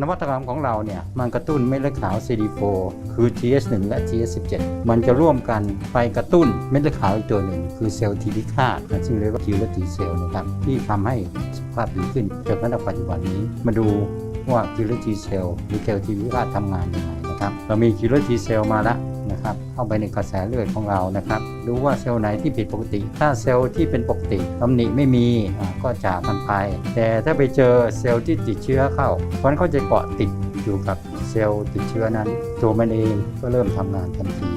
นวัตกรรมของเราเนี่ยมันกระตุ้นเม็ดเลือดขาว CD4 คือ TH1 และ TH17 มันจะร่วมกันไปกระตุ้นเม็ดเลือดขาวอีกตัวหนึ่ง คือเซลล์ทีพิฆาตซึ่งเรียกว่าคิวแลตีเซลล์นะครับที่ทำให้สุขภาพดีขึ้นจนกระทั่งปัจจุบันนี้มาดูว่าคิวแลตีเซลล์หรือเซลล์ทีพิฆาตทำงานยังไงนะครับเรามีคิวแลตีเซลล์มาแล้ว นะครับ เข้าไปในกระแสเลือดของเรานะครับ ดูว่าเซลล์ไหนที่ผิดปกติ ถ้าเซลล์ที่เป็นปกติตำหนิไม่มีก็จากกันไป แต่ถ้าไปเจอเซลล์ที่ติดเชื้อเข้าเพราะนั้นเขาจะเกาะติดอยู่กับเซลล์ติดเชื้อนั้น ตัวมันเองก็เริ่มทำงานทันที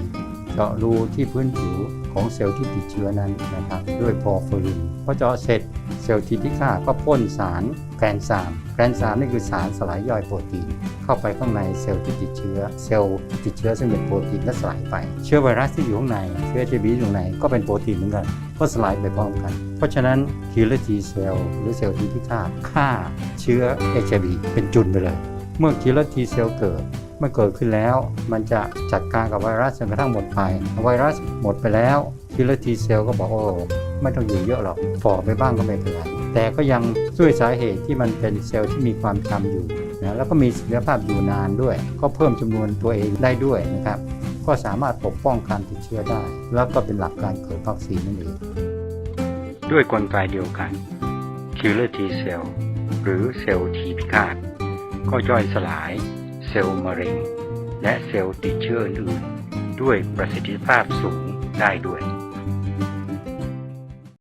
เจาะรูที่พื้นผิวของเซลล์ที่ติดเชื้อนั้นนะครับ ด้วยพอร์ฟิรินพอเจาะเสร็จ ซลล์ทีที่ฆ่าก็พ่นสารแกรนสามแกรนสามนี่คือสารสลายย่อยโปรตีน เข้าไปข้างในเซลล์ที่ติดเชื้อ เซลล์ติดเชื้อซึ่งเป็นโปรตีนและสลายไป เชื้อไวรัสที่อยู่ข้างใน เชื้อ HIV อยู่ข้างในก็เป็นโปรตีนเหมือนกัน ก็สลายไปพร้อมกัน เพราะฉะนั้น killer T cell หรือเซลล์ที่ฆ่าฆ่าเชื้อ HIV เป็นจุนไปเลย เมื่อ killer T cell เกิดเมื่อเกิดขึ้นแล้ว มันจะจัดการกับไวรัสจนกระทั่งหมดไป ไวรัสหมดไปแล้ว คิลเลอร์ทีเซลก็บอกโอ้ไม่ต้องอยู่เยอะหรอกฝ่อไปบ้างก็ไม่เป็นไรแต่ก็ยังด้วยสาเหตุที่มันเป็นเซลล์ที่มีความจำอยู่นะแล้วก็มีศักยภาพอยู่นานด้วย ก็เพิ่มจำนวนตัวเองได้ด้วยนะครับ ก็สามารถปกป้องการติดเชื้อได้ แล้วก็เป็นหลักการเกิดวัคซีนนั่นเอง ด้วยกลไกเดียวกัน Killer T cell หรือเซลล์ T พิฆาตก็ย่อยสลาย เซลล์มะเร็ง และเซลล์ติดเชื้ออื่นด้วยประสิทธิภาพสูงได้ด้วย